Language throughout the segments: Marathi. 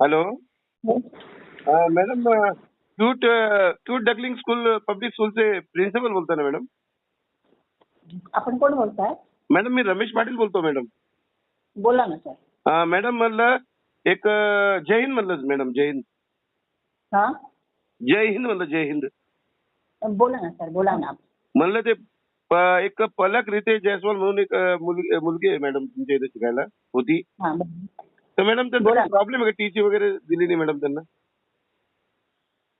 Hello madam cute cute duckling school public स्कूलचे प्रिन्सिपल बोलता ना मॅडम आपण कोण बोलताय मॅडम मी रमेश पाटील बोलतो मॅडम बोला ना सर मॅडम म्हणलं एक अं, जय हिंद म्हणलं मुलं जय हिंद. हा? जय हिंद म्हणलं जय हिंद. बोला ना सर बोला ना म्हणलं ते एक पलक रीते जयस्वाल म्हणून एक मुलगी आहे मॅडम तुमच्या इथे शिकायला होती. तर मॅडम. त्यांचा प्रॉब्लेम आहे का? टीसी वगैरे दिली नाही मॅडम त्यांना?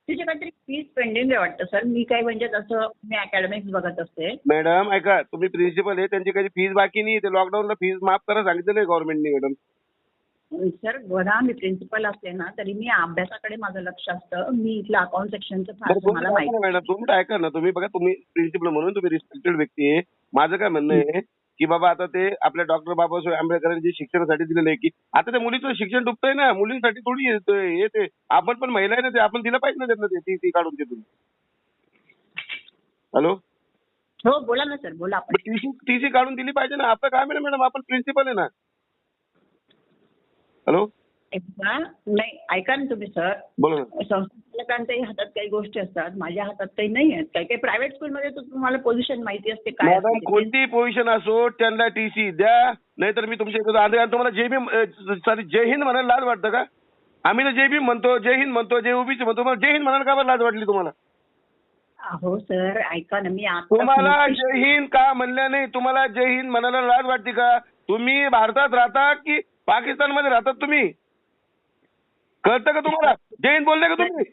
तिचे काहीतरी फीस पेंडिंग आहे वाटतं सर मी काय म्हणजे तसं मी अकॅडमिक्स बघत असते. मॅडम ऐका तुम्ही प्रिन्सिपल आहे त्यांची काही फीस बाकी नाही ते लॉकडाऊनला फीस माफ करा सांगितलं गव्हर्नमेंटने मॅडम. सर बघा मी प्रिन्सिपल असते ना तरी मी अभ्यासाकडे माझं लक्ष असतं. मी इथलं अकाउंट सेक्शनचं बरं, फार तुम्ही मला ऐका माहिती मॅडम तुम्ही ऐका ना तुम्ही बघा तुम्ही प्रिन्सिपल म्हणून तुम्ही रिस्पेक्टेड व्यक्ती आहे. माझं काय म्हणणं आहे की बाबा आता ते आपल्या डॉक्टर बाबासाहेब आंबेडकरांनी शिक्षणासाठी दिलेलं आहे की आता त्या मुलीचं शिक्षण डुबतंय ना मुलींसाठी थोडी हे ते आपण पण महिला आहे ना ते आपण दिलं पाहिजे ना त्यांना ते टी सी काढून तिथून हॅलो? हो बोला ना सर बोला आपण. टीसी टीसी काढून दिली पाहिजे ना आपलं काम आहे ना मॅडम आपण प्रिन्सिपल आहे ना. हॅलो? नाही ऐका ना तुम्ही सर. बोला ना. संस्थाचालकांच्याही हातात काही गोष्टी असतात माझ्या हातात काही नाही आहेत. काही काही प्रायव्हेट स्कूलमध्ये तुम्हाला पोझिशन माहिती असते काय मॅडम असते ते. कोणतीही पोझिशन असो त्यांना टीसी द्या नाहीतर मी तुमच्या इथं आंध्र आणि तुम्हाला जय भीम सॉरी जय हिंद म्हणायला लाज वाटतं का? आम्ही तर जय भीम म्हणतो जय हिंद म्हणतो जय ओबीसी म्हणतो. मग जय हिंद म्हणायला का बरं लाज वाटली तुम्हाला? अहो सर ऐका ना मी आता तुम्हाला जय हिंद का म्हणल्या नाही? तुम्हाला जय हिंद म्हणायला लाज वाटते का? तुम्ही भारतात राहता की पाकिस्तानमध्ये राहतात तुम्ही? कळतं का तुम्हाला? जय हिंद बोलले का तुम्ही?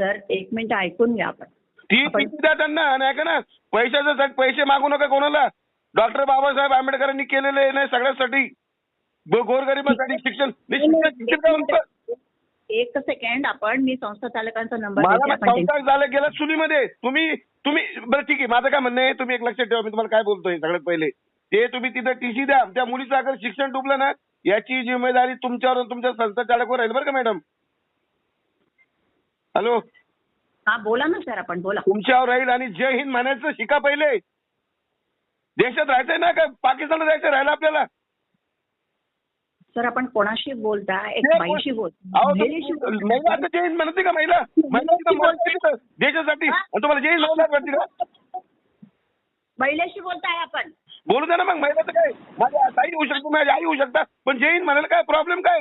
सर एक मिनिट ऐकून घ्या आपण. ती आपण- द्या त्यांना आणि ऐका ना पैशाचं साठी पैसे मागू नका कोणाला. डॉक्टर बाबासाहेब आंबेडकरांनी केलेले आहे ना सगळ्यासाठी. गो- गोरगरिबासाठी शिक्षण नाही, शिक्षण शिक्षण काय म्हणतं? एक सेकंड आपण मी संस्था चालकांचा नंबर मला देते ना आपण संसार झालं गेलं चुलीमध्ये. तुम्ही तुम्ही बरं ठीक आहे माझं काय म्हणणं आहे तुम्ही एक लक्षात ठेवा मी तुम्हाला काय बोलतोय सगळ्यात पहिले. ते तुम्ही तिथं टीसी द्या. त्या मुलीचं अगर शिक्षण डुबलं ना याची जिम्मेदारी तुमच्यावर आणि तुमच्या संस्था चालकावर राहील बरं का मॅडम? हॅलो? हा बोला ना सर आपण बोला. तुमच्यावर राहील आणि जय हिंद म्हणायचं शिका पहिले. देशात राहायचंय ना का? पाकिस्तानला जायचं राहिलं आपल्याला? सर आपण कोणाशी बोलता? एक बाईशी अहो, बोलता महिलेशी तुम्ही- बोलता. महिला आता जय हिंद म्हणते का महिला? महिला तिथं देशासाठी. आणि तुम्हाला जय हिंद म्हणायला वाटते का? महिलेशी बोलताय आपण. बोलू द्या ना मग महिलाचं काय? माझी ताई होऊ शकतो माझी आई होऊ शकता पण जय हिंद म्हणायला काय प्रॉब्लेम काय?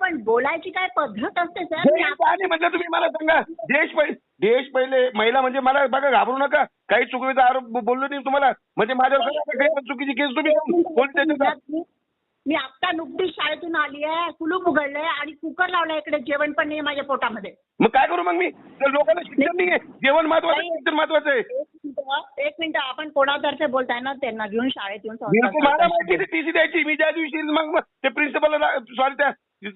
पण बोलायची काय पद्धत असते सर? जय मी हिंद आता- आणि म्हटलं तुम्ही मला सांगा. देश पहिले देश पहिले महिला म्हणजे मला बघा घाबरू नका. काही चुकीचा आरोप बोललो नाही तुम्हाला. म्हणजे माझ्यावर पण चुकीची केस तुम्ही पोलीस मी- आता नुकतीच शाळेतून आली आहे कुलूप उघडलंय आणि कुकर लावलाय इकडे जेवण पण नाही माझ्या पोटामध्ये. मग काय करू मग मी? लोकांना शिक्षण नाही आहे जेवण महत्वाचं आहे, शिक्षण महत्वाचं आहे. एक मिनिटं आपण कोणातर्फे बोलताय ना त्यांना घेऊन शाळेत येऊन मला माहिती. टीसी द्यायची. मी ज्या दिवशी मग ते प्रिन्सिपलला सॉरी त्या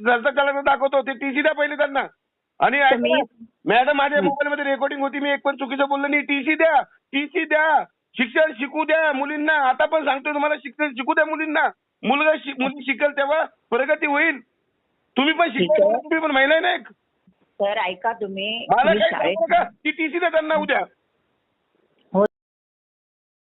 चालकाला दाखवतो ते टीसी द्या पहिले त्यांना. आणि मॅडम माझ्या मोबाईल मध्ये रेकॉर्डिंग होती मी एक पण चुकीचं बोललो नाही. टीसी द्या टीसी द्या. शिक्षण शिकू द्या मुलींना. आता पण सांगतोय तुम्हाला शिक्षण शिकू द्या मुलींना. मुलगा मुली शिकेल तेव्हा प्रगती होईल. तुम्ही पण आहे. तुम्ही पण महिला आहे ना एक. सर ऐका तुम्ही. टीसी द्या त्यांना उद्या.